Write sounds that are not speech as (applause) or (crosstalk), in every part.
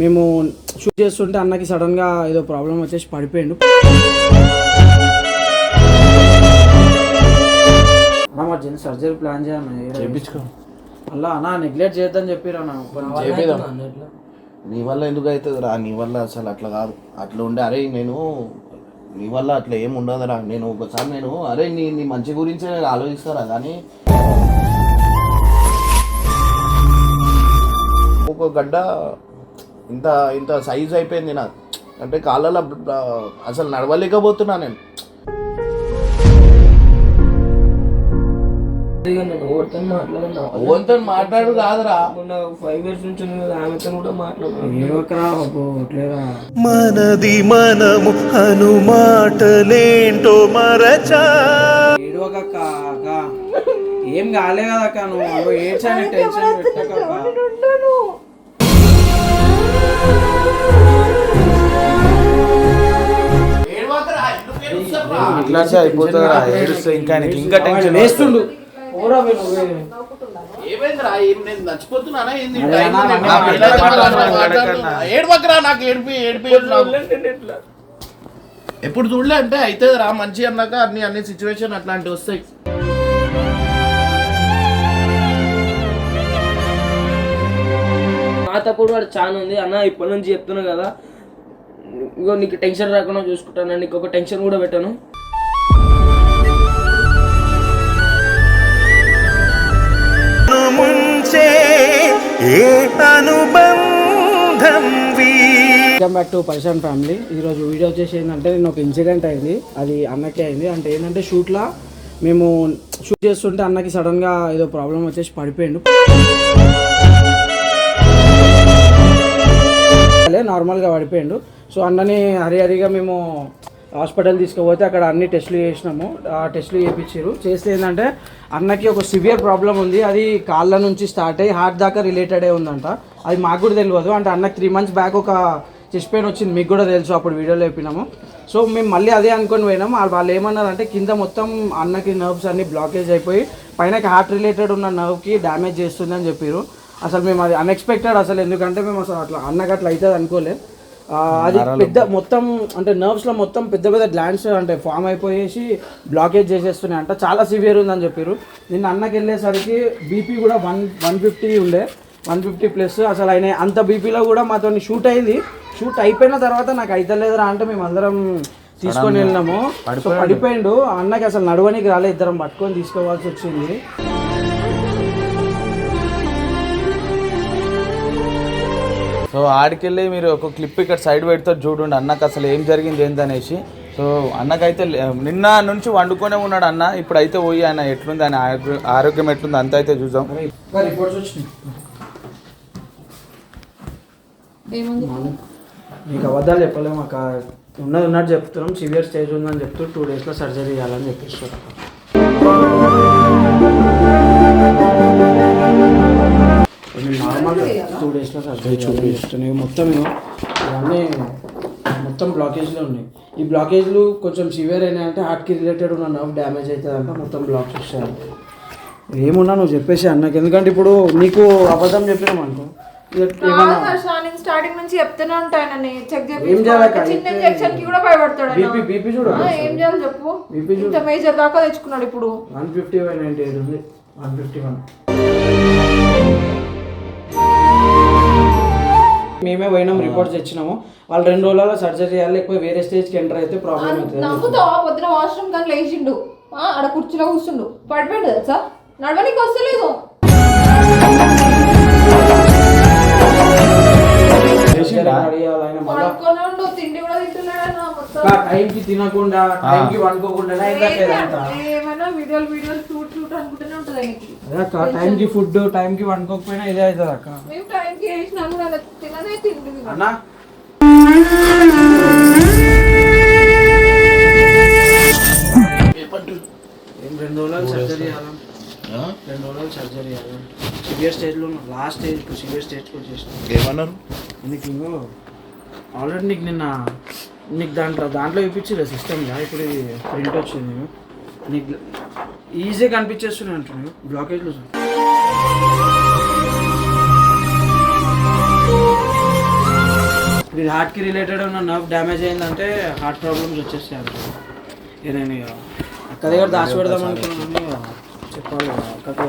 మేము షూట్ చేస్తుంటే అన్నకి సడన్గా ఏదో ప్రాబ్లం వచ్చేసి పడిపోయిండు. జన్ సర్జరీ ప్లాన్ చేయాలి చేయించుకో అలా అన్న నెగ్లెక్ట్ చేద్దని చెప్పిరా నీ వల్ల ఎందుకు అవుతుంది రా నీ వల్ల అసలు అట్లా కాదు. అట్లా ఉండే అరే నేను నీ వల్ల అట్లా ఏం ఉండదురా. నేను ఒకసారి నేను అరే నీ నీ మంచి గురించే నేను ఆలోచిస్తారా? కానీ ఒక గడ్డ ఇంత ఇంత సైజ్ అయిపోయింది నాకు. అంటే కాళ్ళలో అసలు నడవలేకపోతున్నా నేను. ఓన్తో మాట్లాడు కాదురా. ఫైవ్ ఇయర్స్ నుంచి నేను ఆమెతో కూడా ఇట్లేరా మనది మనము అనుమాటలేంటో మరచా. ఏడవక అక్క. ఏం కాలే కదా అక్క నువ్వు ఏడ్చాని టెన్షన్ పెట్టక ఇట్లా అయిపోతుంది ఏడుస్తే ఇంకా ఆయనకి ఇంకా టెన్షన్ వేస్తుండు ఎప్పుడు చూడలే అంటే అవుతుంది రా మంచి అన్నాక అన్ని అన్ని సిచ్యువేషన్ అట్లాంటివి వస్తాయి. నా తప్పుడు వాడు చాలా ఉంది. అన్న ఇప్పటి నుంచి చెప్తున్నా కదా. ఇగో నీకు టెన్షన్ రాకుండా చూసుకుంటాను. నీకు ఒక టెన్షన్ కూడా పెట్టాను. Welcome back to person family ఈరోజు వీడియో వచ్చేసి ఏంటంటే నేను ఒక ఇన్సిడెంట్ అయింది. అది అన్నకే అయింది. అంటే ఏంటంటే షూట్లో మేము షూట్ చేస్తుంటే అన్నకి సడన్గా ఏదో ప్రాబ్లం వచ్చేసి పడిపోయిండు. నార్మల్గా పడిపోయిండు. సో అన్నని హరి హరిగా మేము హాస్పిటల్ తీసుకుపోతే అక్కడ అన్ని టెస్టులు చేసినాము. ఆ టెస్టులు చేయించారు చేస్తే ఏంటంటే అన్నకి ఒక సివియర్ ప్రాబ్లం ఉంది. అది కాళ్ళ నుంచి స్టార్ట్ అయ్యి హార్ట్ దాకా రిలేటెడే ఉందంట. అది మాకు కూడా తెలియదు. అంటే అన్నకి త్రీ మంత్స్ బ్యాక్ ఒక చెస్ట్ పెయిన్ వచ్చింది. మీకు కూడా తెలుసు. అప్పుడు వీడియోలో చెప్పినాము. సో మేము మళ్ళీ అదే అనుకొని పోయినాము. వాళ్ళు వాళ్ళు ఏమన్నారంటే కింద మొత్తం అన్నకి నర్వ్స్ అన్ని బ్లాకేజ్ అయిపోయి పైనకి హార్ట్ రిలేటెడ్ ఉన్న నర్వ్కి డ్యామేజ్ చేస్తుందని చెప్పారు అసలు మేము అది అన్ఎక్స్పెక్టెడ్ అసలు ఎందుకంటే మేము అసలు అట్లా అన్నకి అట్లా అవుతుంది అనుకోలేదు ఆ, అది పెద్ద మొత్తం అంటే nerves లో మొత్తం పెద్ద పెద్ద గ్లాండ్స్ అంటే ఫామ్ అయిపోయేసి బ్లాకేజ్ చేసేస్తున్నాయి అంట. చాలా సివియర్ ఉందని చెప్పారు నిన్న అన్నకి వెళ్ళేసరికి బీపీ కూడా వన్ వన్ ఫిఫ్టీ ఉండే. వన్ ఫిఫ్టీ ప్లస్ అసలు ఆయన అంత బీపీలో కూడా మాతో షూట్ అయింది. షూట్ అయిపోయిన తర్వాత నాకు అయితలేదురా అంటే మేము అందరం తీసుకొని వెళ్ళినాము. సో పడిపోయిండు. అన్నకి అసలు నడవనికి రాలే ఇద్దరం పట్టుకొని తీసుకోవాల్సి వచ్చింది. సో ఆడికెళ్ళి మీరు ఒక క్లిప్ ఇక్కడ సైడ్ పెడతారు చూడండి అన్నకు అసలు ఏం జరిగింది ఏందనేసి. సో అన్నకైతే నిన్న నుంచి వండుకొనే ఉన్నాడు అన్న ఇప్పుడైతే పోయి ఆయన ఎట్లుంది ఆయన ఆరోగ్య- ఆరోగ్యం ఎట్లుంది అంత అయితే చూద్దాం. మీకు అబద్ధాలు చెప్పలేము మాకు ఉన్నది ఉన్నట్టు చెప్తున్నాం సివియర్ స్టేజ్ ఉందని చెప్తూ టూ డేస్లో సర్జరీ చేయాలని చెప్పేస్తారు చూడు వేసిన చూపిస్తున్నాయి మొత్తం ఇవన్నీ మొత్తం బ్లాకేజ్లో ఉన్నాయి. ఈ బ్లాకేజ్లు కొంచెం సివియర్ అయినాయంటే హార్ట్కి రిలేటెడ్ ఉన్న నర్వ్ డ్యామేజ్ అవుతుంది అవుతుందంట మొత్తం బ్లాక్ చేస్తారు ఏమున్నా నువ్వు చెప్పేసి అన్నకి. ఎందుకంటే ఇప్పుడు నీకు అబద్ధం చెప్పినాం అనుకో స్టార్టింగ్ నుంచి చెప్తూనే ఉంటానని చెక్ చిన్న ఇంజెక్షన్కి కూడా భయపడతాడు బీపీ బీపీ చూడు ఏం చేయాలి చెప్పు. బీపీ ఇంత మేజర్ దాకా తెచ్చుకున్నాడు ఇప్పుడు. 151 అంటే 151 మేమే పోయినాం రిపోర్ట్స్ తెచ్చినాము. వాళ్ళు రెండు రోజులలో సర్జరీ చేయాలి ఎక్కువ వేరే స్టేజ్కి ఎంటర్ అయితే ప్రాబ్లం అవుతుంది. నవ్వుతావా? పొద్దున వాష్రూమ్ కానీ లేచిండు. ఆ, ఆడ కుర్చీలో కూర్చుండు. పడిపోయిండు తెలుసా? నడవనికి వస్తలేదు. టైంకి తినకుండా టైంకి వండుకోకుండా ఏమైనా వీడియోలు వీడియోలు షూట్ షూట్ అనుకుంటూనే ఉంటుంది ఆయనకి. అక్క టైంకి ఫుడ్ టైంకి వండుకోకపోయినా ఇదే అవుతుంది అక్క. మేము టైంకి వేసినా కూడా అలా తినదే తిండి అన్నా? ఏం రెండు రోజులు సర్జరీ చేయాలి? రెండు రోజులు సర్జరీ చేయాలి. సివియర్ స్టేజ్లో లాస్ట్ స్టేజ్ సివియర్ స్టేజ్కి వచ్చేసిన. ఏమన్నారు? నీకు ఆల్రెడీ నీకు నిన్న నీకు దాంట్లో దాంట్లో చూపించారు సిస్టమ్లో ఇప్పుడు ఇది ప్రింట్ వచ్చింది. నీకు ఈజీగా కనిపించేస్తున్నాయి అంటున్నాను బ్లాకేజ్లో మీరు హార్ట్కి రిలేటెడ్ ఉన్న నర్వ్ డ్యామేజ్ అయిందంటే హార్ట్ ప్రాబ్లమ్స్ వచ్చేస్తాయి అంట ఇక నేను ఇక అక్క దగ్గర దాచి పెడదాం అనుకున్నాను చెప్పాలి అక్కకి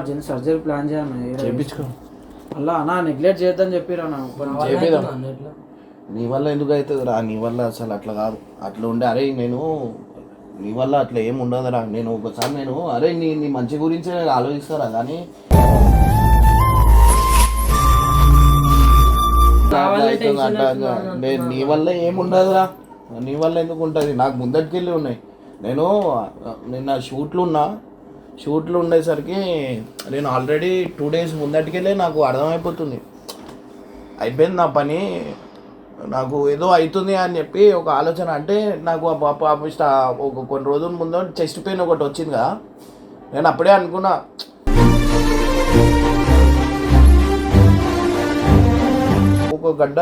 అర్జెంట్ సర్జరీ ప్లాన్ చేయాలి చేపించుకో. అలా అన్న నెగ్లెక్ట్ చేద్దని చెప్పిరా నా నీ వల్ల ఎందుకు అవుతుంది రా? నీ వల్ల అసలు అట్లా కాదు. అట్లా ఉండే అరే నేను నీ వల్ల అట్లా ఏం ఉండదురా. నేను ఒకసారి నేను అరే నీ నీ మంచి గురించి నేను ఆలోచిస్తారా? కానీ. నేను నీ వల్ల ఏం ఉండదురా? నీ వల్ల ఎందుకు ఉంటుంది? నాకు ముందటికెళ్ళి ఉన్నాయి. నేను నిన్న షూట్లు ఉన్నా. షూట్లు ఉండేసరికి నేను ఆల్రెడీ టూ డేస్ ముందటికెళ్ళే నాకు అర్థమైపోతుంది. అయిపోయింది నా పని. నాకు ఏదో అవుతుంది అని చెప్పి ఒక ఆలోచన అంటే నాకు పాప ఒక కొన్ని రోజుల ముందు చెస్ట్ పెయిన్ ఒకటి వచ్చింది కదా. నేను అప్పుడే అనుకున్నా. ఒక గడ్డ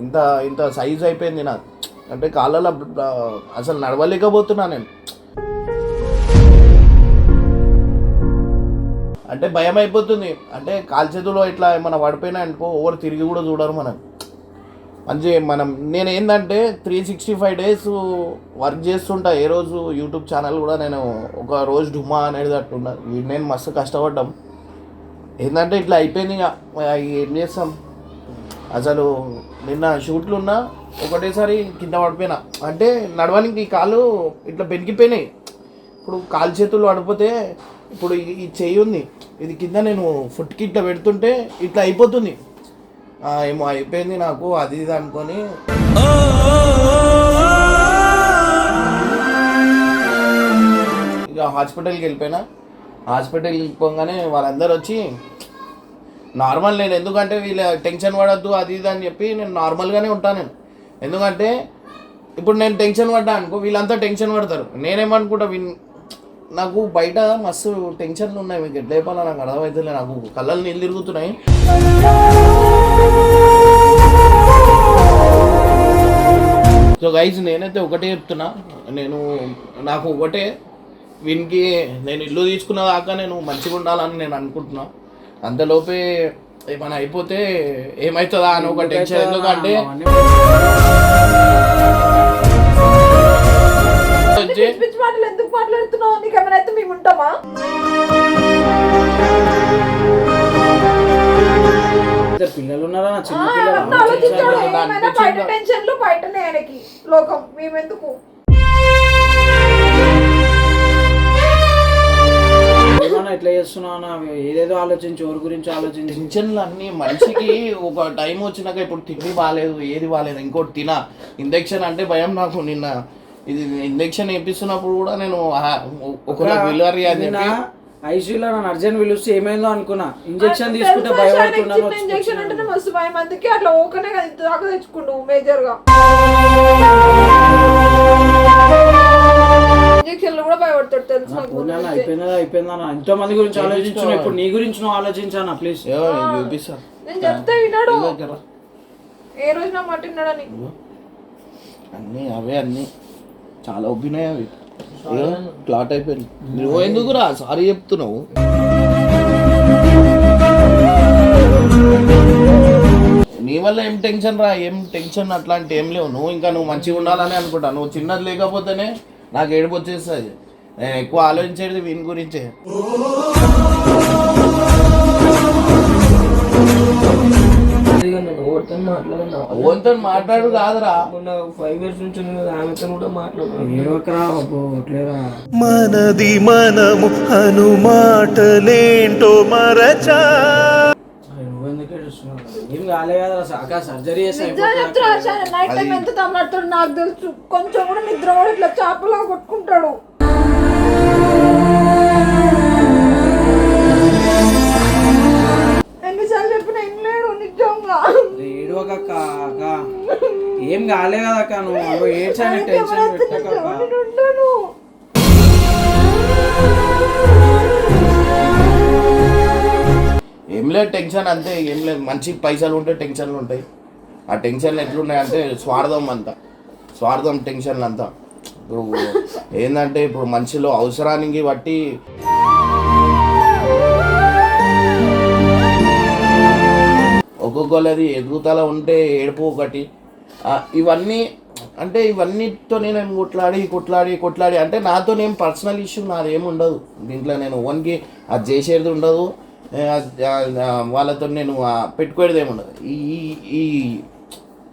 ఇంత ఇంత సైజ్ అయిపోయింది నాకు. అంటే కాళ్ళలో అసలు నడవలేకపోతున్నా నేను. అంటే భయం అయిపోతుంది. అంటే కాల్చేతులో ఇట్లా ఏమైనా పడిపోయినా అనుకో ఓవర్ తిరిగి కూడా చూడరు మనం మంచి మనం నేను ఏంటంటే three sixty five days work చేస్తుంటా. ఏ రోజు యూట్యూబ్ ఛానల్ కూడా నేను ఒక రోజు డుమా అనేది అట్టున్నా నేను మస్తు కష్టపడ్డాం. ఏంటంటే ఇట్లా అయిపోయింది ఇక ఏం చేస్తాం? అసలు నిన్న షూట్లు ఉన్నా ఒకటేసారి కింద పడిపోయినా. అంటే నడవడానికి ఈ కాలు ఇట్లా బెనికిపోయినాయి. ఇప్పుడు కాలు చేతులు పడిపోతే ఇప్పుడు ఈ- చెయ్యి ఉంది. ఇది కింద నేను ఫుట్కి ఇట్లా పెడుతుంటే ఇట్లా అయిపోతుంది. ఏమో అయిపోయింది నాకు అది ఇది అనుకొని. ఇక హాస్పిటల్కి వెళ్ళిపోయినా. హాస్పిటల్కి వెళ్ళిపోగానే వాళ్ళందరూ వచ్చి నార్మల్ నేను ఎందుకంటే వీళ్ళ టెన్షన్ పడద్దు అది ఇది అని చెప్పి నేను నార్మల్గానే ఉంటాను నేను. ఎందుకంటే ఇప్పుడు నేను టెన్షన్ పడ్డా అనుకో వీళ్ళంతా టెన్షన్ పడతారు. నేనేమనుకుంటా విన్ నాకు బయట మస్తు టెన్షన్లు ఉన్నాయి మీకు ఎట్లా చెప్పాలో నాకు అర్థమవుతుంది నాకు కళ్ళలు నీళ్ళు తిరుగుతున్నాయి. సో గైజ్ నేనైతే ఒకటే చెప్తున్నా. నేను నాకు ఒకటే వీనికి నేను ఇల్లు తీసుకున్న దాకా నేను మంచిగా ఉండాలని నేను అనుకుంటున్నా. అంతలోపే ఏమైనా అయిపోతే ఏమవుతుందా అని ఒక టెన్షన్. ఎందుకంటే ఎందుకు మాట్లాడుతున్నావు? నీకు ఏమైనా అయితే మేము ఉంటామా? ఇద్దరు పిల్లలు ఉన్నారా? చిన్న ఏమన్నా పిల్లలు? ఆలోచించాడు ఏమైనా బయట అనిపించిందా? టెన్షన్లు? బయటనే ఆయనకి లోకం. మేమెందుకు? ఏమన్నా ఇట్లా చేస్తున్నావు నా ఏదేదో ఆలోచించి ఎవరి గురించి ఆలోచించి? టెన్షన్లు అన్ని మనిషికి ఒక టైం వచ్చినాక ఇప్పుడు తిండి బాగాలేదు ఏది బాగాలేదు ఇంకోటి తిన. ఇంజెక్షన్ అంటే భయం నాకు నిన్న. ఇది ఇంజెక్షన్ వేపిస్తున్నప్పుడు కూడా నేను ఒక విలువరి అని చెప్పి ఐసీయూలో నన్ను అర్జెంట్ పిలిస్తే ఏమైందో అనుకున్నా. ఇంజెక్షన్ తీసుకుంటే భయపడుతున్నాను ఇంజెక్షన్ అంటేనే మస్తు భయం. అందుకే అట్లా ఓకనే దాకా తెచ్చుకుండు మేజర్గా ఇంజెక్షన్లు కూడా భయపడతాడు తెలుసు. అయిపోయిందా అయిపోయిందా ఎంతో మంది గురించి ఆలోచించున్నా ఇప్పుడు నీ గురించి నువ్వు ఆలోచించానా ప్లీజ్ నేను చెప్తే విన్నాడు. ఏ రోజు నా మాట విన్నాడని అన్నీ అవే అన్నీ. చాలా ఒప్పినాయి అవి. క్లాట్ అయిపోయింది. నువ్వు ఎందుకురా సారీ చెప్తున్నావు? నీ వల్ల ఏం టెన్షన్ రా? ఏం టెన్షన్ అట్లాంటి ఏం లేవు. నువ్వు ఇంకా నువ్వు మంచిగా ఉండాలని అనుకుంటా. నువ్వు చిన్నది లేకపోతేనే నాకు ఏడుపు వచ్చేస్తుంది. నేను ఎక్కువ ఆలోచించేది వీని గురించే. మాట్లాడినా మాట్లాడు కాదురా. మొన్న ఫైవ్ ఇయర్స్ నుంచి ఆమెతో కూడా ఇట్లేరా మనది మనము అనుమాటలేంటో మరచా. నువ్వెందుకు ఏడుస్తున్నావు? ఏం కాలే కదా సర్జరీ నాకు తెలుసు. కొంచెం కూడా నిద్ర కూడా ఇట్లా చేపలా కొట్టుకుంటాడు. అక్క ఏం కాలే కదా అక్క నువ్వు ఏడ్చాను టెన్షన్ పెట్టక అక్క. నేను ఉండను. ఏం లేదు టెన్షన్ అంతే ఏం లేదు. మంచి పైసలు ఉంటే టెన్షన్లు ఉంటాయి. ఆ టెన్షన్లు ఎట్లున్నాయి అంటే స్వార్థం అంతా. స్వార్థం టెన్షన్లు అంతా. ఇప్పుడు ఏంటంటే ఇప్పుడు మనిషిలో అవసరానికి బట్టి ఒక్కొక్కరిది ఎదుగుతల ఉంటే ఏడుపు ఒకటి. ఇవన్నీ అంటే ఇవన్నీతో నేను కొట్లాడి కొట్లాడి కొట్లాడి అంటే నాతో నేను పర్సనల్ ఇష్యూ నాది ఏమి ఉండదు. దీంట్లో నేను ఓన్కి అది చేసేది ఉండదు. వాళ్ళతో నేను ఆ, ఏమి ఉండదు. ఈ ఈ-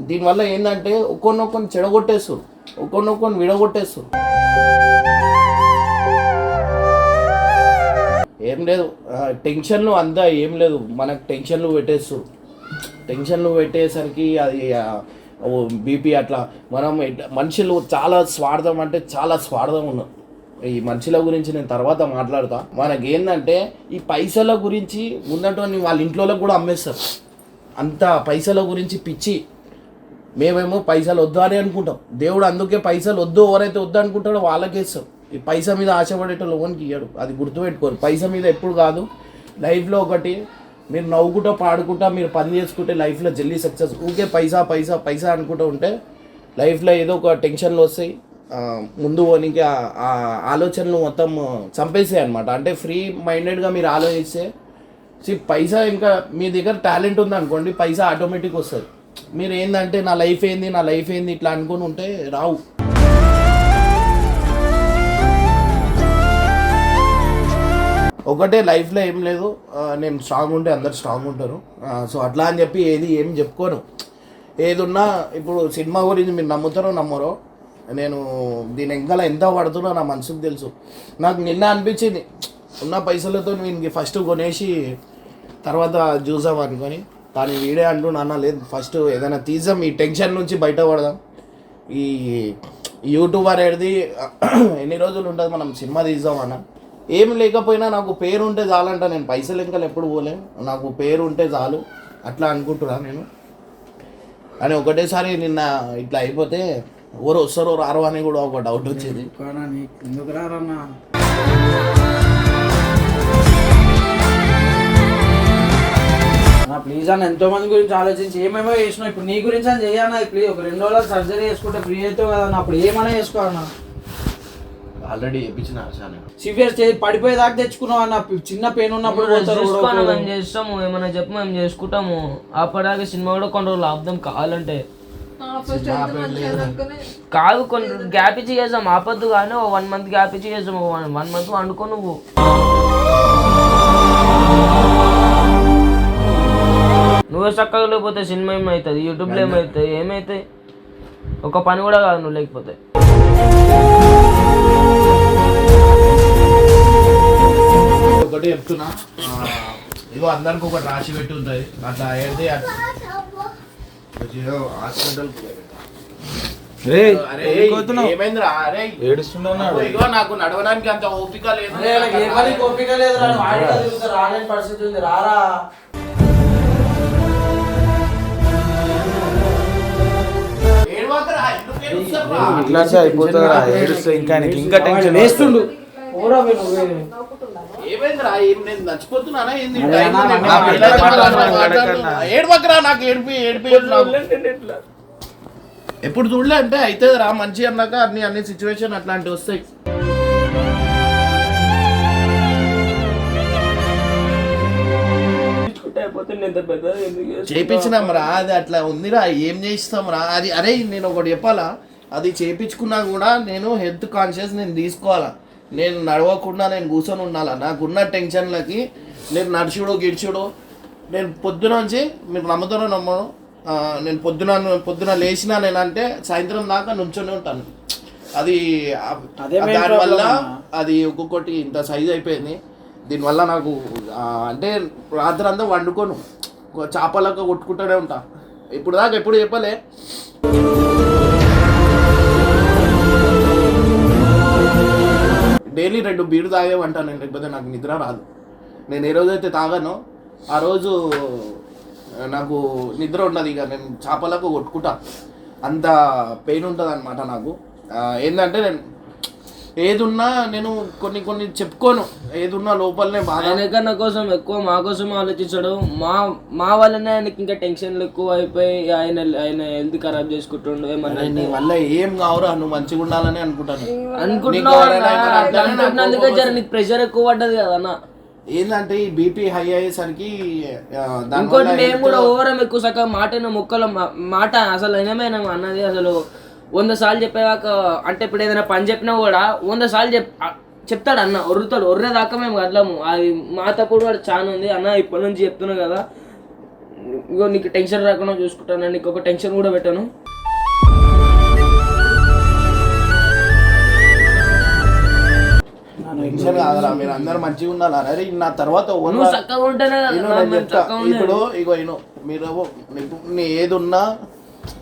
దీనివల్ల ఏంటంటే ఒక్కొన్నొక్కని చెడగొట్టేస్తారు ఒక్కొన్నొక్కని విడగొట్టేస్తారు ఏం లేదు. టెన్షన్లు అంతా ఏం లేదు. మనకు టెన్షన్లు పెట్టేస్తారు టెన్షన్లు పెట్టేసరికి అది బీపీ అట్లా. మనం మనుషులు చాలా స్వార్థం అంటే చాలా స్వార్థం ఉన్నాం. ఈ మనుషుల గురించి నేను తర్వాత మాట్లాడతా. మనకి ఏంటంటే ఈ పైసల గురించి ఉన్నటువంటి వాళ్ళ ఇంట్లో కూడా అమ్మేస్తారు. అంత పైసల గురించి పిచ్చి. మేమేమో పైసలు వద్దు అని అనుకుంటాం. దేవుడు అందుకే పైసలు వద్దు ఎవరైతే వద్దు అనుకుంటాడో వాళ్ళకేస్తాం ఈ పైసా మీద ఆశపడేటోళ్ళు ఓన్కి ఇయ్యడు. అది గుర్తుపెట్టుకోరు. పైస మీద ఎప్పుడు కాదు. లైఫ్లో ఒకటి మీరు నవ్వుకుంటా పాడుకుంటా మీరు పని చేసుకుంటే లైఫ్లో జల్దీ సక్సెస్ ఊకే పైసా పైసా పైసా అనుకుంటూ ఉంటే లైఫ్లో ఏదో ఒక టెన్షన్లు వస్తాయి. ముందు పోనీకి ఆ- ఆలోచనలు మొత్తం చంపేసాయి అనమాట అంటే ఫ్రీ మైండెడ్గా మీరు ఆలోచిస్తే సి పైసా ఇంకా మీ దగ్గర టాలెంట్ ఉంది అనుకోండి పైసా ఆటోమేటిక్ వస్తుంది. మీరు ఏంటంటే నా లైఫ్ ఏంది నా లైఫ్ ఏంది ఇట్లా అనుకుని ఉంటే రావు. ఒకటే లైఫ్లో ఏం లేదు. నేను స్ట్రాంగ్ ఉంటే అందరు స్ట్రాంగ్ ఉంటారు. సో అట్లా అని చెప్పి ఏది ఏం చెప్పుకోను. ఏదున్నా ఇప్పుడు సినిమా గురించి మీరు నమ్ముతారో నమ్మరో నేను దీని ఎంకల ఎంత పడుతున్నా నా మనసుకు తెలుసు. నాకు నిన్న అనిపించింది ఉన్న పైసలతో వీనికి ఫస్ట్ కొనేసి తర్వాత చూసాం అనుకొని. కానీ వీడే అంటూ అన్న లేదు ఫస్ట్ ఏదైనా తీసాం ఈ టెన్షన్ నుంచి బయటపడదాం. ఈ యూట్యూబర్ ఏది (clears throat) ఎన్ని రోజులు ఉంటుంది మనం సినిమా తీద్దాం అన్న? ఏం లేకపోయినా నాకు పేరు ఉంటే చాలంట నేను. పైసలు ఇంకా ఎప్పుడు పోలేం. నాకు పేరు ఉంటే చాలు. అట్లా అనుకుంటున్నా నేను. అని ఒకటేసారి నిన్న ఇట్లా అయిపోతే ఎవరు వస్తారో రారో అని కూడా ఒక డౌట్ వచ్చేది. కానీ ఎందుకు రారన్నా? ప్లీజ్ అన్న ఎంతో మంది గురించి ఆలోచించి ఏమేమో చేసినావు. ఇప్పుడు నీ గురించి అని చెయ్యన్నా. ప్లీజ్ ఒక రెండు రోజులు సర్జరీ చేసుకుంటే ఫ్రీ అవుతావు కదా అప్పుడు ఏమైనా చేసుకోవాలన్నా? ఆల్రెడీ చెప్పించిన చాలా సివియర్ చేసి పడిపోయేదాకా తెచ్చుకున్నావు అన్న చిన్న పెయిన్ ఉన్నప్పుడు చూసుకోను మేము చేస్తాము ఏమైనా చెప్పు మేము చేసుకుంటాము. అప్పటిదాకా సినిమా కూడా కొన్ని రోజులు ఆపుదాం కావాలంటే. కాదు కొన్ని గ్యాప్ ఇచ్చి చేద్దాం. ఆపద్దు కానీ ఓ వన్ మంత్ గ్యాప్ ఇచ్చి చేద్దాం. వన్ వన్ మంత్ వండుకో నువ్వు. నువ్వే చక్కగా లేకపోతే సినిమా ఏమవుతుంది యూట్యూబ్లో ఏమవుతుంది ఏమవుతాయి ఒక పని కూడా కాదు నువ్వు లేకపోతే. ఒకటి చెప్తున్నా. ఇగో అందరికి ఒకటి రాసి పెట్టి ఉంటుంది. అట్లా ఏది హాస్పిటల్ నాకు నడవడానికి అంత ఓపిక లేదు. ఓపిక తిరుగుతా, రాలేని పరిస్థితి ఉంది. రారా. అయిపోతుందా ఏడుస్తే ఇంకా ఇంకా టెన్షన్ వేస్తుండు. ఏమైందిరా? ఏం నేను ఏంది? నాకు ఏడిపి ఏడిపి ఎప్పుడు చూడలే అంటే అవుతుంది రా మంచి అన్నాక అన్ని అన్ని సిచ్యువేషన్ అట్లాంటివి వస్తాయి? చేపించినాం రా అది అట్లా ఉందిరా ఏం చేస్తాం రా? అది అరే నేను ఒకటి చెప్పాలా? అది చేపించుకున్నా కూడా నేను హెల్త్ కాన్షియస్ నేను తీసుకోవాలా? నేను నడవకుండా నేను కూర్చొని ఉండాలా? నాకున్న టెన్షన్లకి నేను నడుచుడు గిడుచుడు నేను పొద్దున నుంచి మీరు నమ్ముతారో నమ్మను. నేను పొద్దున పొద్దున లేచినా నేనంటే సాయంత్రం దాకా నుంచొని ఉంటాను. అది దానివల్ల. అది ఒక్కొక్కటి ఇంత సైజ్ అయిపోయింది. దీనివల్ల నాకు అంటే రాత్రి అంతా వండుకోను. ఒక చేపలక్క కొట్టుకుంటూనే ఉంటా. ఇప్పుడు దాకా ఎప్పుడు చెప్పలే. డైలీ రెండు బీడు తాగేమంటాను నేను లేకపోతే నాకు నిద్ర రాదు. నేను ఏ రోజైతే తాగానో ఆ రోజు నాకు నిద్ర ఉండదు. ఇక నేను చేపలకు కొట్టుకుంటా. అంత పెయిన్ ఉంటుంది అనమాట నాకు ఏంటంటే నేను ఏదున్నా నేను కొన్ని కొన్ని చెప్పుకోను. ఏదున్నా లోపలనే బాధ. ఆయనకన్నా కోసం ఎక్కువ మా కోసం ఆలోచించాడు. మా మా వల్లనే ఆయనకి ఇంకా టెన్షన్లు ఎక్కువ అయిపోయి ఆయన ఆయన హెల్త్ ఖరాబ్ చేసుకుంటుండు ఏమన్నా నీ వల్ల ఏం కావురా నువ్వు మంచిగా ఉండాలని అనుకుంటాను. అనుకుంటున్నావు అనుకుంటున్నందుకే జర నీకు ప్రెషర్ ఎక్కువ పడ్డది కదా అన్న. ఏంటంటే ఈ బీపీ హై అయ్యేసరికి ఇంకోటి మేము కూడా ఓవరం ఎక్కువ సగం మాట మొక్కల మాట అసలు ఏమైనా అన్నది అసలు వంద సార్లు చెప్పేదాకా అంటే ఇప్పుడు ఏదైనా పని చెప్పినా కూడా వంద సార్లు చెప్ చెప్తాడు అన్న ఒర్రుతాడు. ఒర్రేదాకా మేము కదలము. అది మా తప్పుడు వాడు చాలా ఉంది. అన్న ఇప్పటి నుంచి చెప్తున్నా కదా. ఇగో నీకు టెన్షన్ రాకుండా చూసుకుంటాను. నీకు ఒక టెన్షన్ కూడా పెట్టాను. టెన్షన్ కాదురా. మీరు అందరు మంచిగా ఉండాలి? అరే నా తర్వాత. ఇప్పుడు ఇగో ఇను మీరు నీకు నీ ఏది ఉన్నా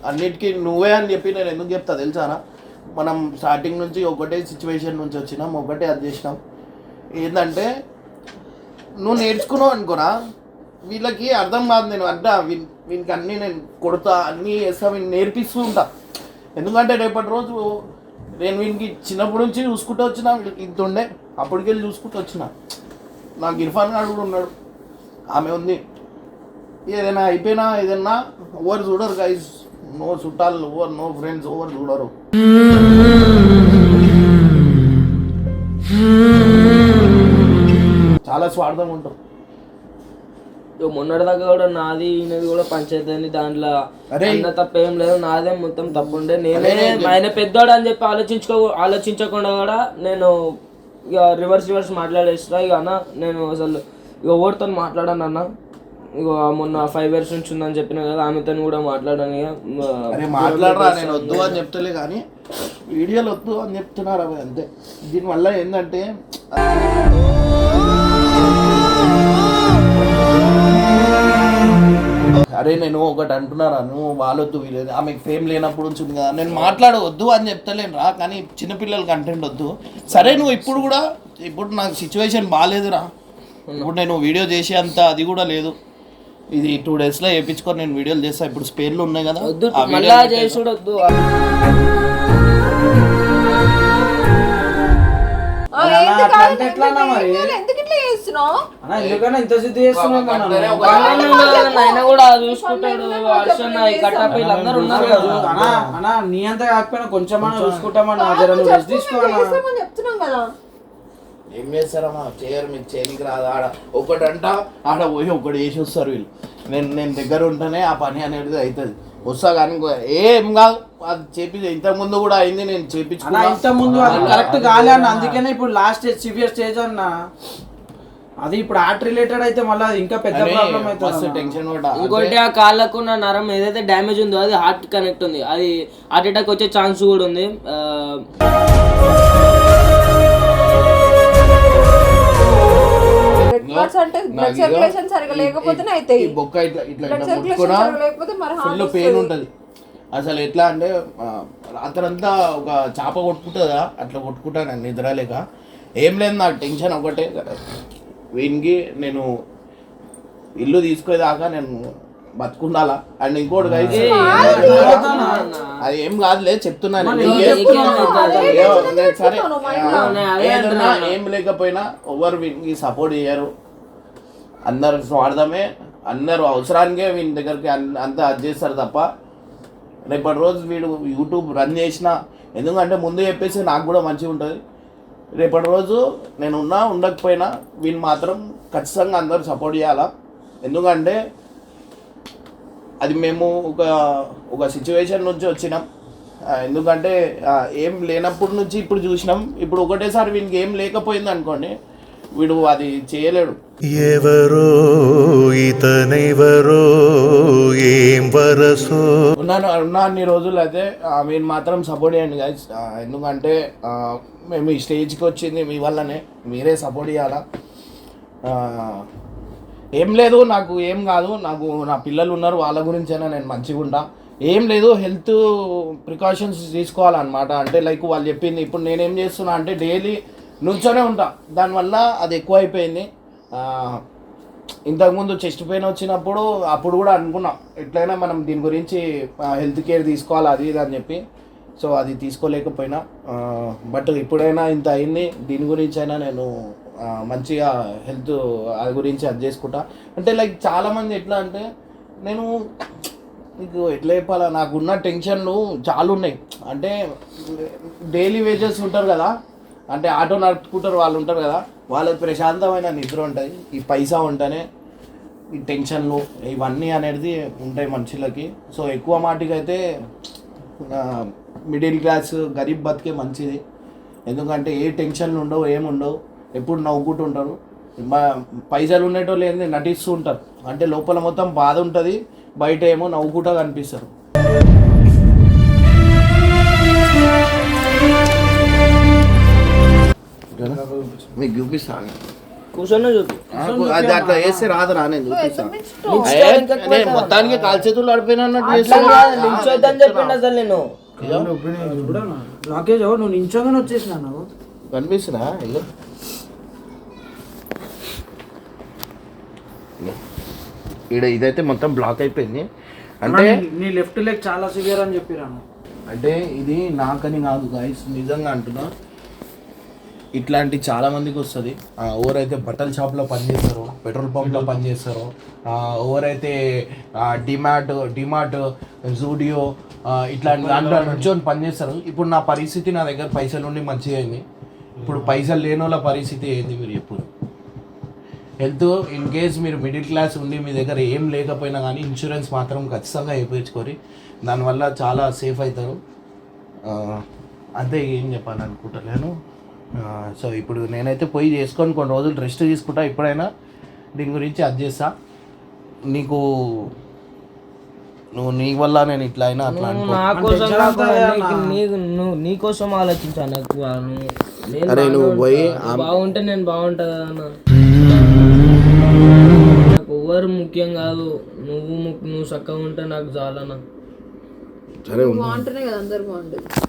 అన్నిటికీ నువ్వే అని చెప్పి నేను ఎందుకు చెప్తా తెలుసారా మనం స్టార్టింగ్ నుంచి ఒకటే సిచ్యువేషన్ నుంచి వచ్చినాం ఒకటే అది చేసినాం. ఏంటంటే నువ్వు నేర్చుకున్నావు అనుకోరా వీళ్ళకి అర్థం కాదు నేను అంటే వీన్ వీనికి అన్నీ నేను కొడతా అన్నీ వేస్తా వీని నేర్పిస్తూ ఉంటా. ఎందుకంటే రేపటి రోజు నేను వీనికి చిన్నప్పటి నుంచి చూసుకుంటూ వచ్చిన ఇంత ఉండే అప్పటికెళ్ళి చూసుకుంటూ వచ్చిన. నాకు ఇర్ఫాన్ గారు కూడా ఉన్నాడు. ఆమె ఉంది. ఏదైనా అయిపోయినా ఏదైనా ఎవరు చూడరు గైస్ నో చుట్టాలు ఓవర్ నో ఫ్రెండ్స్ ఓవర్ చూడరు. చాలా స్వార్థం ఉంటాం ఇగో మొన్నటిదాకా కూడా నాది ఈయనది కూడా పంచాయతీ అయింది దాంట్లో. అన్న తప్పేం లేదు నాదే మొత్తం నేనే అరే, నేను- ఆయన పెద్దోడు అని చెప్పి ఆలోచించుకో ఆలోచించకుండా కూడా నేను ఇక రివర్స్ రివర్స్ మాట్లాడేస్తా. ఇక అన్న నేను అసలు ఇక ఎవరితో మాట్లాడాను అన్న? ఇక మొన్న ఫైవ్ ఇయర్స్ నుంచి ఉందని చెప్పిన కదా ఆమెతో కూడా మాట్లాడాను మాట్లాడరా నేను వద్దు అని చెప్తలే కానీ వీడియోలు వద్దు అని చెప్తున్నారు అవి అంతే. దీనివల్ల ఏంటంటే అరే నేను ఒకటి అంటున్నారా నువ్వు వాళ్ళొద్దు వీలేదు ఆమెకు ఫేమ్ లేనప్పుడు నుంచి ఉంది కదా నేను మాట్లాడవద్దు అని చెప్తలేను రా కానీ చిన్నపిల్లల కంటెంట్ వద్దు. సరే నువ్వు ఇప్పుడు కూడా ఇప్పుడు నాకు సిచ్యువేషన్ బాగాలేదురా ఇప్పుడు నేను వీడియో చేసే అంత అది కూడా లేదు. ఇది టూ డేస్లో వేయించుకొని నేను వీడియోలు చేస్తా ఇప్పుడు స్పేర్లు ఉన్నాయి కదా వద్దు ఆ వీడియోలు మళ్ళా పెట్టేస్తా. చేసుడు వద్దు ఆ, అలా ఎందుకు అట్లా కాదు, అంటే ఎట్లా అన్నా మరి? ఏం చేయాలి? ఎందుకు ఇట్లా చేస్తున్నావు అన్న ఎందుకన్నా ఇంత సిద్ధి చేస్తున్నావు అన్న నువ్వు? కదా, ఆయన కూడా చూసుకుంటాడు ఈ వీళ్ళందరూ ఉన్నారు కదా అన్నా అన్నా నీ అంత కాకపోయినా కొంచెమన్నా చూసుకుంటామన్నా జర నువ్వు రెస్ట్ తీసుకో అన్న చేస్తామని చెప్తున్నాం కదా ఏం చేస్తారమ్మా చేయరు మీకు చేయనికి రాదు. ఆడ ఒకటంట ఆడ పోయి ఒకటి వేసి వస్తారు వీళ్ళు. నేను నేను దగ్గర ఉంటేనే ఆ పని అనేది అవుతుంది. వస్తా కానీ ఏం కాదు. అది చేపి ఇంతకు ముందు కూడా అయింది నేను అన్న చేపించుకున్నా. ఇంత ముందు అది కరెక్ట్ కాలే అన్న. అందుకనే ఇప్పుడు లాస్ట్ సివియర్ స్టేజ్ అన్న. అది ఇప్పుడు ఆర్ట్ రిలేటెడ్ అయితే మళ్ళీ అది ఇంకా పెద్ద ప్రాబ్లం అవుతుంది టెన్షన్ ఇంకోటి ఆ కాళ్ళకు ఉన్న నరం ఏదైతే డ్యామేజ్ ఉందో అది హార్ట్ కనెక్ట్ ఉంది. అది హార్ట్ అటాక్ వచ్చే ఛాన్స్ కూడా ఉంది. క్లాట్స్ అంటే బ్లడ్ సర్క్యులేషన్ సరిగా లేకపోతేనే అవుతాయి ఈ బొక్క ఇట్లా ఇట్లా బ్లడ్ ఇట్లా సర్క్యులేషన్ ముట్టుకున్నా సరిగా లేకపోతే మరి ఫుల్ పెయిన్ ఉంటుంది. అసలు ఎట్లా అంటే రాత్రంతా ఒక చేప కొట్టుకుంటుందా? అట్లా కొట్టుకుంటాను నిద్ర లేక ఏం లేదు నాకు టెన్షన్ ఒకటే వీనికి నేను ఇల్లు తీసుకునేదాకా నేను బతుకుండాలా? అండ్ ఇంకోటి అది ఏం కాదులే చెప్తున్నాను సరే. ఏం లేకపోయినా ఎవరు వీనికి సపోర్ట్ చేయరు అందరు స్వార్థమే అందరూ అవసరానికే వీని దగ్గరికి అన్- అంతా అది చేస్తారు తప్ప రేపటి రోజు వీడు యూట్యూబ్ రన్ చేసిన ఎందుకంటే ముందు చెప్పేసి నాకు కూడా మంచిగా ఉంటుంది. రేపటి రోజు నేను ఉన్నా ఉండకపోయినా వీని మాత్రం ఖచ్చితంగా అందరూ సపోర్ట్ చేయాలా? ఎందుకంటే అది మేము ఒక ఒక సిచ్యువేషన్ నుంచి వచ్చినాం. ఎందుకంటే ఏం లేనప్పటి నుంచి ఇప్పుడు చూసినాం. ఇప్పుడు ఒకటేసారి వీనికి ఏం లేకపోయింది అనుకోండి వీడు అది చేయలేడు. ఎవరో ఇతనెవరో ఏం వరసో. ఉన్నాను ఉన్న అన్ని రోజులు అయితే ఆ, మీరు మాత్రం సపోర్ట్ చేయండి గైస్ ఎందుకంటే మేము ఈ స్టేజ్కి వచ్చింది మీ వల్లనే. మీరే సపోర్ట్ చేయాలా? ఏం లేదు నాకు ఏం కాదు. నాకు నా పిల్లలు ఉన్నారు వాళ్ళ గురించైనా నేను మంచిగా ఉంటా. ఏం లేదు హెల్త్ ప్రికాషన్స్ తీసుకోవాలన్నమాట. అంటే లైక్ వాళ్ళు చెప్పింది ఇప్పుడు నేనేం చేస్తున్నా అంటే డైలీ నుంచోనే ఉంటా. దానివల్ల అది ఎక్కువ అయిపోయింది ఇంతకుముందు చెస్ట్ పెయిన్ వచ్చినప్పుడు అప్పుడు కూడా అనుకున్నాం ఎట్లయినా మనం దీని గురించి హెల్త్ కేర్ తీసుకోవాలి అది ఇది అని చెప్పి. సో అది తీసుకోలేకపోయినా. బట్ ఇప్పుడైనా ఇంత అయింది. దీని గురించి అయినా నేను మంచిగా హెల్త్ అది గురించి అది చేసుకుంటా. అంటే లైక్ చాలామంది ఎట్లా అంటే నేను నీకు ఎట్లా చెప్పాలా? నాకున్న టెన్షన్లు చాలా ఉన్నాయి అంటే డైలీ వేజెస్ ఉంటారు కదా అంటే ఆటో నడుపుకుంటారు వాళ్ళు ఉంటారు కదా. వాళ్ళకి ప్రశాంతమైన నిద్ర ఉంటుంది ఈ పైసా ఉంటేనే ఈ టెన్షన్లు ఇవన్నీ అనేది ఉంటాయి మనుషులకి. సో ఎక్కువ మాటికైతే మిడిల్ క్లాస్ గరీబ్ బతికే మంచిది. ఎందుకంటే ఏ టెన్షన్లు ఉండవు ఏముండవు ఎప్పుడు నవ్వుకుంటుంటారు. మా- పైసలు ఉండేటోళ్ళు ఏంది నటిస్తూ ఉంటారు. అంటే లోపల మొత్తం బాధ ఉంటుంది బయట ఏమో నవ్వుకుంటా కనిపిస్తారు. మీకు చూపిస్తాను. కూర్చొని చూపి. అది అట్లా వేస్తే రాదు రా నేను చూపిస్తాను మొత్తానికి కాలు చేతులు నడిపోయినా అన్నట్టు అట్లా చేస్తాను. కాదు, నిల్చోద్దని చెప్పిండు అసలు నేను. బ్లాకేజ్ నువ్వు నించోగానే వచ్చేసిన నువ్వు కనిపిస్తున్నా? ఇల్లు. ఈడ ఇదైతే మొత్తం బ్లాక్ అయిపోయింది. అంటే నీ లెఫ్ట్ లెగ్ చాలా సివియర్ అని చెప్పిరాను అంటే ఇది నాకని కాదు గాయస్ నిజంగా అంటున్నా. ఇట్లాంటి చాలా మందికి వస్తుంది. ఎవరైతే బట్టల షాప్లో పనిచేస్తారో పెట్రోల్ పంప్లో పనిచేస్తారో ఎవరైతే డిమార్ట్ డిమార్ట్ జూడియో ఇట్లాంటి దాంట్లో నుంచొని పనిచేస్తారు ఇప్పుడు నా పరిస్థితి నా దగ్గర పైసలు ఉండి మంచిగా అయింది. ఇప్పుడు పైసలు లేని వాళ్ళ పరిస్థితి ఏంది మీరు ఎప్పుడు హెల్త్ ఇన్ కేస్ మీరు మిడిల్ క్లాస్ ఉండి మీ దగ్గర ఏం లేకపోయినా కానీ ఇన్సూరెన్స్ మాత్రం ఖచ్చితంగా వేయించుకొని దానివల్ల చాలా సేఫ్ అవుతారు. అంతే ఏం చెప్పాలనుకుంటలేను. సో ఇప్పుడు నేనైతే పోయి చేసుకొని కొన్ని రోజులు రెస్ట్ తీసుకుంటా. ఎప్పుడైనా దీని గురించి అది చేస్తా. నీకు నువ్వు నీ వల్ల నేను ఇట్లా అయినా అట్లా నా కోసం నువ్వు నీ కోసం ఆలోచించా నాకు నువ్వు నేను అరే నువ్వు పోయి. బాగుంటే నేను బాగుంటా కదా అన్న. నాకు ఎవరు ముఖ్యం కాదు. నువ్వు నువ్వు చక్కగా ఉంటే నాకు చాలన్నా. సరే బాగుంటేనే కదా అందరు బాగుంటుంది